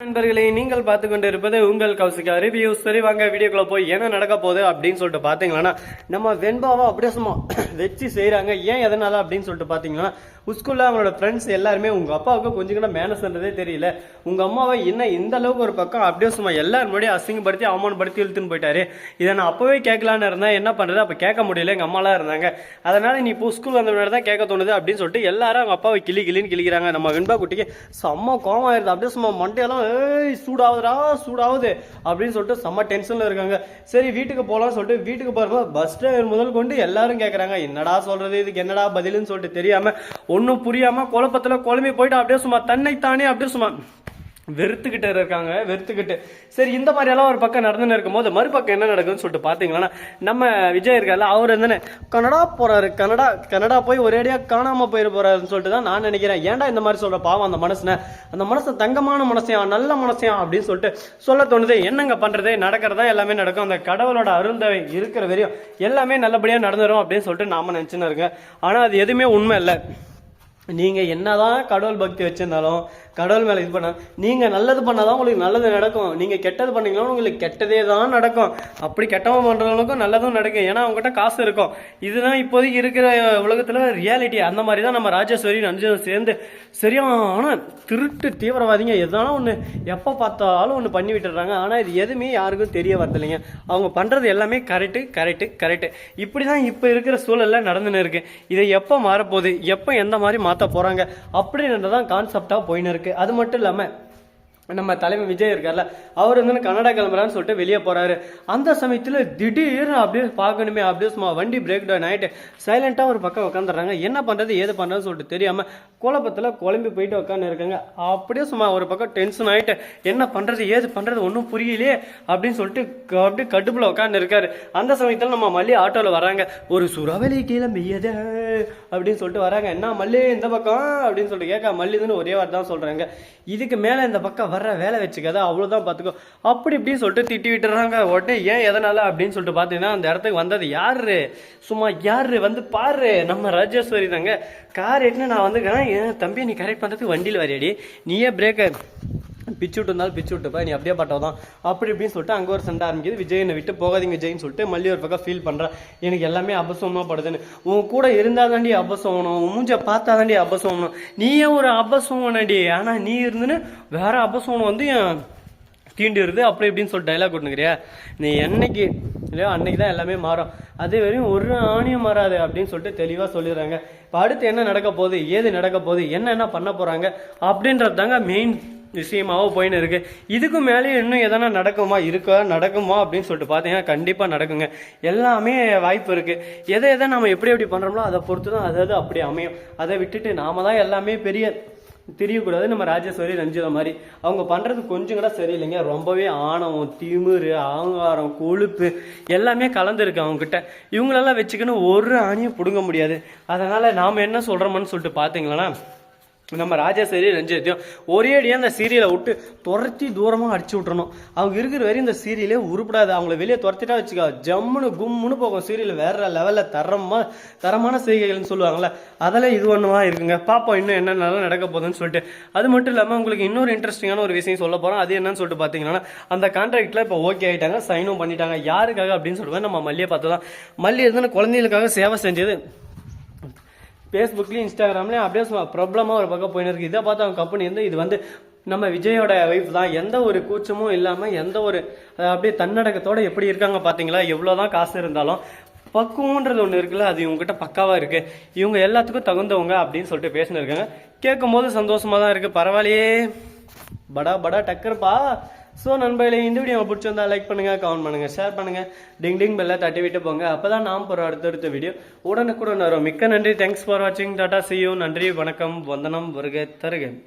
நண்பர்களே நீங்கள் பார்த்து கொண்டு இருப்பது உங்கள் கௌசிகா ரிவ்யூ சரி வாங்க வீடியோக்குள்ள போய் என்ன நடக்க போகுது அப்படின்னு சொல்லிட்டு பார்த்தீங்கன்னா நம்ம வெண்பாவை அப்படியே சும்மா வச்சு செய்கிறாங்க ஏன் எதனால அப்படின்னு சொல்லிட்டு பார்த்தீங்கன்னா ஸ்கூலில் அவங்களோட ஃப்ரெண்ட்ஸ் எல்லாருமே உங்கள் அப்பாவுக்கு கொஞ்சம் கூட மேனஸ்ன்றதே தெரியல. உங்கள் அம்மாவை என்ன இந்த அளவுக்கு ஒரு பக்கம் அப்படியே சும்மா எல்லாரும் முன்னாடி அசிங்கப்படுத்தி அவமானப்படுத்தி இழுத்துன்னு போயிட்டாரு. இதை நான் அப்போவே கேட்கலான்னு இருந்தேன் என்ன பண்ணுறது அப்போ கேட்க முடியல. எங்கள் அம்மாலாம் இருந்தாங்க. அதனால் நீ இப்போ ஸ்கூல் வந்த முன்னாடி தான் கேட்க தோணுது அப்படின்னு சொல்லிட்டு எல்லாரும் அவங்க அப்பாவை கிளி கிளின்னு கிளிக்கிறாங்க நம்ம வெண்பா குட்டிக்கு செம்ம கோவம் ஆயிருது. அப்படியே சும்மா மண்டையெல்லாம் ஏய் சூடாவதுடா சூடாகுது அப்படின்னு சொல்லிட்டு செம்ம டென்ஷன்ல இருக்காங்க. சரி வீட்டுக்கு போகலாம்னு சொல்லிட்டு வீட்டுக்கு போகிறப்ப பஸ் டிரைவர் முதல் கொண்டு எல்லாரும் கேட்குறாங்க என்னடா சொல்றது? இதுக்கு என்னடா பதிலுன்னு சொல்லிட்டு தெரியாம ஒன்றும் புரியாம குழப்பத்துல குழம்பி போயிட்டு அப்படியே சும்மா தன்னைத்தானே அப்படியே சும்மா வெறுத்துக்கிட்டு இருக்காங்க வெறுத்துக்கிட்டு. சரி இந்த மாதிரி எல்லாம் ஒரு பக்கம் நடந்துன்னு இருக்கும்போது மறுபக்கம் என்ன நடக்குதுன்னு சொல்லிட்டு பார்த்தீங்கன்னா நம்ம விஜய் இருக்கார்ல அவர் வந்து கனடா போறாரு கனடா கனடா போய் ஒரேடியா காணாம போயிட போறாருன்னு சொல்லிட்டு தான் நான் நினைக்கிறேன். ஏன்டா இந்த மாதிரி சொல்ற பாவம் அந்த மனசுன? அந்த மனசு தங்கமான மனசையா நல்ல மனசையா அப்படின்னு சொல்லிட்டு சொல்ல தோணுது. என்னங்க பண்றது? நடக்கிறதா எல்லாமே நடக்கும். அந்த கடவுளோட அருந்தவை இருக்கிற வரையும் எல்லாமே நல்லபடியா நடந்துரும் அப்படின்னு சொல்லிட்டு நாம நினைச்சுன்னு இருக்கேன் ஆனா அது எதுவுமே உண்மை இல்லை. நீங்க என்னதான் கடவுள் பக்தி வச்சிருந்தாலும் கடவுள் மேலே இது பண்ண நீங்கள் நல்லது பண்ணாதான் உங்களுக்கு நல்லது நடக்கும். நீங்கள் கெட்டது பண்ணீங்கன்னா உங்களுக்கு கெட்டதே தான் நடக்கும். அப்படி கெட்டவன் பண்ணுறவங்களுக்கும் நல்லதும் நடக்கும். ஏன்னா அவங்ககிட்ட காசு இருக்கும். இதுதான் இப்போதைக்கு இருக்கிற உலகத்தில் ரியாலிட்டி அந்த மாதிரி தான் நம்ம ராஜேஸ்வரி நஞ்சனும் சேர்ந்து சரியான திருட்டு தீவிரவாதிங்க. எதனாலும் ஒன்று எப்போ பார்த்தாலும் ஒன்று பண்ணி விட்டுறாங்க ஆனால் இது எதுவுமே யாருக்கும் தெரிய வரதில்லைங்க. அவங்க பண்ணுறது எல்லாமே கரெக்டு கரெக்டு கரெக்டு இப்படிதான் இப்போ இருக்கிற சூழலில் நடந்துன்னு இருக்கு. இதை எப்போ மாறப்போகுது? எப்போ எந்த மாதிரி மாற்ற போகிறாங்க அப்படின்றதான் கான்செப்டாக போயின்னு இருக்குது அது மட்டும் இல்லாமல் நம்ம தலைமை விஜய் இருக்கார்ல அவர் வந்து கனடா கிளம்புறான்னு சொல்லிட்டு வெளியே போறாரு. அந்த சமயத்தில் திடீர்னு அப்படியே பார்க்கணுமே அப்படியே சும்மா வண்டி பிரேக் டவுன் ஆகிட்டு சைலண்டாக ஒரு பக்கம் உட்காந்துறாங்க என்ன பண்ணுறது ஏது பண்ணுறதுன்னு சொல்லிட்டு தெரியாம குழப்பத்தில் குழம்பி போயிட்டு உட்காந்து இருக்காங்க. அப்படியே சும்மா ஒரு பக்கம் டென்ஷன் ஆகிட்டு என்ன பண்ணுறது ஏது பண்ணுறது ஒன்றும் புரியலையே அப்படின்னு சொல்லிட்டு அப்படியே கடுப்பில் உட்காந்து இருக்காரு. அந்த சமயத்தில் நம்ம மல்லி ஆட்டோவில் வராங்க ஒரு சுறாவளி கீழே மெய்யத அப்படின்னு சொல்லிட்டு வராங்க என்ன மல்லி இந்த பக்கம்? அப்படின்னு சொல்லிட்டு கேட்க மல்லிதுன்னு ஒரே வார்த்தை தான் சொல்கிறாங்க இதுக்கு மேலே இந்த பக்கம் வர்ற வேலை வச்சுக்காத அவ்வளோதான் பார்த்துக்கோ அப்படி இப்படின்னு சொல்லிட்டு திட்டி விட்டுறாங்க. உடனே ஏன் எதனால அப்படின்னு சொல்லிட்டு பார்த்தீங்கன்னா அந்த இடத்துக்கு வந்தது யாரு? சும்மா யாரு? வந்து பாரு நம்ம ராஜேஸ்வரி தாங்க. கார் எட்டுன்னு நான் வந்துக்கிறேன். என் தம்பி நீ கரெக்ட் பண்ணுறதுக்கு வண்டியில் வரையடி. நீயே பிரேக்கர் பிச்சு விட்டுருந்தாலும் பிச்சு விட்டுப்பா நீ அப்படியே பட்டவதான் அப்படி இப்படின்னு சொல்லிட்டு அங்கே ஒரு சண்டை ஆரம்பிக்குது. விஜயனை விட்டு போகாதீங்க விஜய்னு சொல்லிட்டு மல்லி ஒரு பக்கம் ஃபீல் பண்ணுறேன் எனக்கு எல்லாமே அபசவமாக படுதுன்னு. உன் கூட இருந்தால் தாண்டி அபசோகணும். உன் மூஞ்சை பார்த்தா தாண்டி அபசோகணும். நீயே ஒரு அபசோகனடி ஆனால் நீ இருந்துன்னு வேற அபசவனம் வந்து என் தீண்டிடுது? அப்படி இப்படின்னு சொல்லிட்டு டைலாக் விட்டுனுக்கிறியா நீ என்னைக்கு இல்லையோ அன்னைக்கு தான் எல்லாமே மாறும். அதே வரையும் ஒரு ஆணியம் மாறாது அப்படின்னு சொல்லிட்டு தெளிவாக சொல்லிடுறாங்க. இப்போ அடுத்து என்ன நடக்க போகுது? ஏது நடக்க போகுது? என்ன என்ன பண்ண போகிறாங்க அப்படின்றது தாங்க மெயின் விஷயமாகவும் போயின்னு இருக்குது இதுக்கு மேலேயும் இன்னும் எதனா நடக்குமா? இருக்கா? நடக்குமா? அப்படின்னு சொல்லிட்டு பார்த்தீங்கன்னா கண்டிப்பாக நடக்குங்க. எல்லாமே வாய்ப்பு இருக்குது எதை எதை நம்ம எப்படி எப்படி பண்ணுறோமோ அதை பொறுத்து தான் அதாவது அப்படி அமையும். அதை விட்டுட்டு நாம தான் எல்லாமே பெரிய தெரியக்கூடாது. நம்ம ராஜேஸ்வரி ரஞ்சிதா மாதிரி. அவங்க பண்ணுறது கொஞ்சம் கூட சரியில்லைங்க. ரொம்பவே ஆணவம் திமிரு ஆங்காரம் கொழுப்பு எல்லாமே கலந்துருக்கு அவங்கக்கிட்ட இவங்களெல்லாம் வச்சுக்கின்னு ஒரு ஆணியும் பிடுங்க முடியாது. அதனால் நாம் என்ன சொல்கிறோமோன்னு சொல்லிட்டு பார்த்தீங்களன்னா நம்ம ராஜேஸ்வரி ரஞ்சித்தையும் ஒரே அடியாக அந்த சீரியலை விட்டு துரத்தி தூரமாக அடிச்சு விட்றணும் அவங்க இருக்கிற வரையும் இந்த சீரியலே உருப்படாது. அவங்கள வெளியே துரத்திட்டா வச்சுக்கோ ஜம்முன்னு கும்முன்னு போகும். சீரியல் வேற லெவலில் தரமாக தரமான செய்கைகள்னு சொல்லுவாங்கள்ல அதெல்லாம் இது ஒன்றுமா இருக்குங்க? பாப்போம் இன்னும் என்னென்னலாம் நடக்க போகுதுன்னு சொல்லிட்டு. அது மட்டும் இல்லாமல் உங்களுக்கு இன்னொரு இன்ட்ரெஸ்டிங்கான ஒரு விஷயம் சொல்ல போகிறோம் அது என்னன்னு சொல்லிட்டு பார்த்தீங்கன்னா அந்த கான்ட்ராக்டில் இப்போ ஓகே ஆகிட்டாங்க சைனும் பண்ணிட்டாங்க. யாருக்காக அப்படின்னு சொல்லுவேன் நம்ம மல்லியை பார்த்து தான் மல்லி இருந்தாலும் குழந்தைகளுக்காக சேவை செஞ்சது ஃபேஸ்புக்லேயும் இன்ஸ்டாகிராம்லேயும் அப்படியே சும்மா ப்ராப்ளமாக ஒரு பக்கம் போயின்னு இருக்கு இதை பார்த்து அவங்க கம்பெனி வந்து இது வந்து நம்ம விஜயோட ஒய்ஃப் தான். எந்த ஒரு கூச்சமும் இல்லாமல் எந்த ஒரு அப்படியே தன்னடக்கத்தோட எப்படி இருக்காங்க பார்த்தீங்களா? எவ்வளோதான் காசு இருந்தாலும் பக்குவன்றது ஒன்று இருக்குல்ல அது இவங்ககிட்ட பக்காவாக இருக்குது இவங்க எல்லாத்துக்கும் தகுந்தவங்க அப்படின்னு சொல்லிட்டு பேசினிருக்காங்க கேட்கும்போது சந்தோஷமாக தான் இருக்குது பரவாயில்லையே. படா படா டக்கர்ப்பா. ஸோ நண்பர்களே இந்த வீடியோ உங்களுக்கு பிடிச்சிருந்தா லைக் பண்ணுங்க கமெண்ட் பண்ணுங்க ஷேர் பண்ணுங்க. டிங் டிங் பெல்லை தட்டி விட்டு போங்க. அப்பதான் நாம் போகிற அடுத்தடுத்த வீடியோ உடனுக்குடன் வரும். மிக்க நன்றி. தேங்க்ஸ் ஃபார் வாட்சிங் டாட்டா சியூ நன்றி வணக்கம். வந்தனம் வருக தருகன்